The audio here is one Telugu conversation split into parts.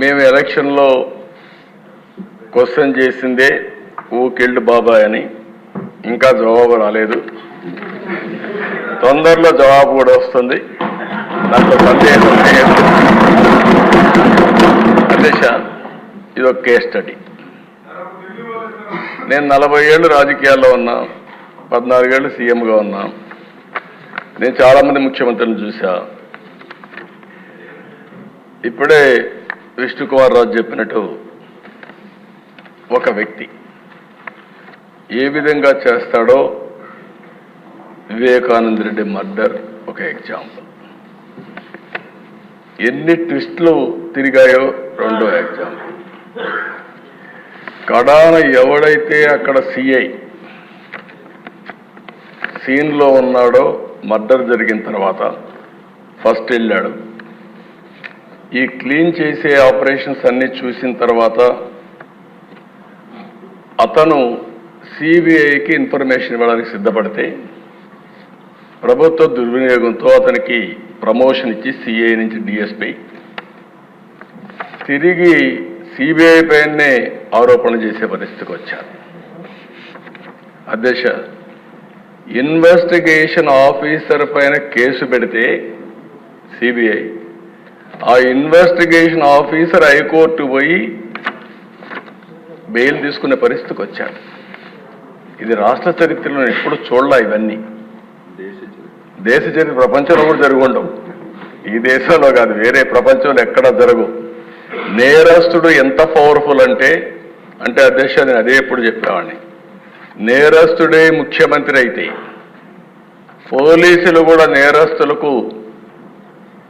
మేము ఎలక్షన్లో క్వశ్చన్ చేసిందే ఊ కిల్డ్ బాబాయ్ అని. ఇంకా జవాబు రాలేదు. తొందరలో జవాబు కూడా వస్తుంది. దాంట్లో సందేహం లేదు. అధ్యక్ష ఇది ఒక కేస్ స్టడీ నేను నలభై ఏళ్ళు రాజకీయాల్లో ఉన్నా పద్నాలుగేళ్ళు సీఎంగా ఉన్నా. నేను చాలామంది ముఖ్యమంత్రిని చూసా. ఇప్పుడే విష్ణుకుమార్ రాజు చెప్పినట్టు ఒక వ్యక్తి ఏ విధంగా చేస్తాడో వివేకానంద రెడ్డి మర్డర్ ఒక ఎగ్జాంపుల్. ఎన్ని ట్విస్ట్లు తిరిగాయో రెండో ఎగ్జాంపుల్. కడాన ఎవడైతే అక్కడ సిఐ సీన్లో ఉన్నాడో మర్డర్ జరిగిన తర్వాత ఫస్ట్ వెళ్ళాడు. ఈ క్లీన్ చేసే ఆపరేషన్స్ అన్ని చూసిన తర్వాత అతను సిబిఐకి ఇన్ఫర్మేషన్ ఇవ్వడానికి సిద్ధపడితే ప్రభుత్వ దుర్వినియోగంతో అతనికి ప్రమోషన్ ఇచ్చి సిఐ నుంచి డిఎస్పి తిరిగి సిబిఐ పైనే ఆరోపణ చేసే పరిస్థితికి వచ్చారు. అధ్యక్ష ఇన్వెస్టిగేషన్ ఆఫీసర్ పైన కేసు పెడితే సిబిఐ ఆ ఇన్వెస్టిగేషన్ ఆఫీసర్ హైకోర్టు పోయి బెయిల్ తీసుకునే పరిస్థితికి వచ్చాడు. ఇది రాష్ట్ర చరిత్రలో ఎప్పుడు చూడలే ఇవన్నీ. దేశ చరిత్ర. ప్రపంచంలో కూడా జరుగుండవు ఈ దేశంలో కాదు వేరే ప్రపంచంలో ఎక్కడా జరగు. నేరస్తుడు ఎంత పవర్ఫుల్ అంటే అంటే అధ్యక్ష నేను అదే ఎప్పుడు చెప్పేవాడిని. నేరస్తుడే ముఖ్యమంత్రి అయితే పోలీసులు కూడా నేరస్తులకు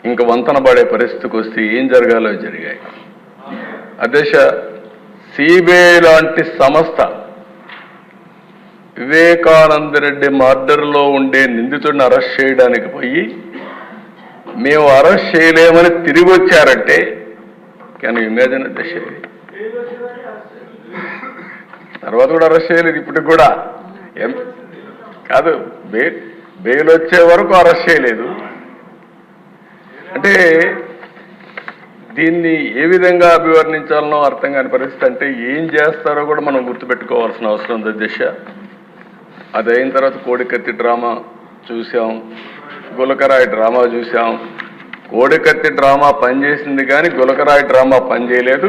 ఇంక వంతన పడే పరిస్థితికి వస్తే ఏం జరగాలో జరిగాయి. అధ్యక్ష సిబిఐ లాంటి సంస్థ వివేకానంద రెడ్డి మర్డర్లో ఉండే నిందితుడిని అరెస్ట్ చేయడానికి పోయి మేము అరెస్ట్ చేయలేమని తిరిగి వచ్చారంటే కానీ ఇమేజిన్ అధ్యక్ష? తర్వాత కూడా అరెస్ట్ చేయలేదు ఇప్పటికి కూడా. కాదు బెయిల్ వచ్చే వరకు అరెస్ట్ చేయలేదు. అంటే దీన్ని ఏ విధంగా అభివర్ణించాలనో అర్థం కాని పరిస్థితి అంటే ఏం చేస్తారో కూడా మనం గుర్తుపెట్టుకోవాల్సిన అవసరం ఉంది దిశ. అది అయిన తర్వాత కోడికత్తి డ్రామా చూసాం గులకరాయి డ్రామా చూసాం. కోడికత్తి డ్రామా పనిచేసింది కానీ గులకరాయి డ్రామా పనిచేయలేదు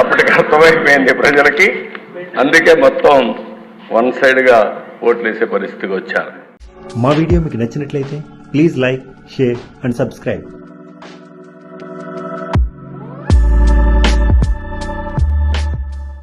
అప్పటికి అర్థమైపోయింది ప్రజలకి. అందుకే మొత్తం వన్ సైడ్గా ఓట్లేసే పరిస్థితికి వచ్చారు. మా వీడియో మీకు నచ్చినట్లయితే please like share and subscribe.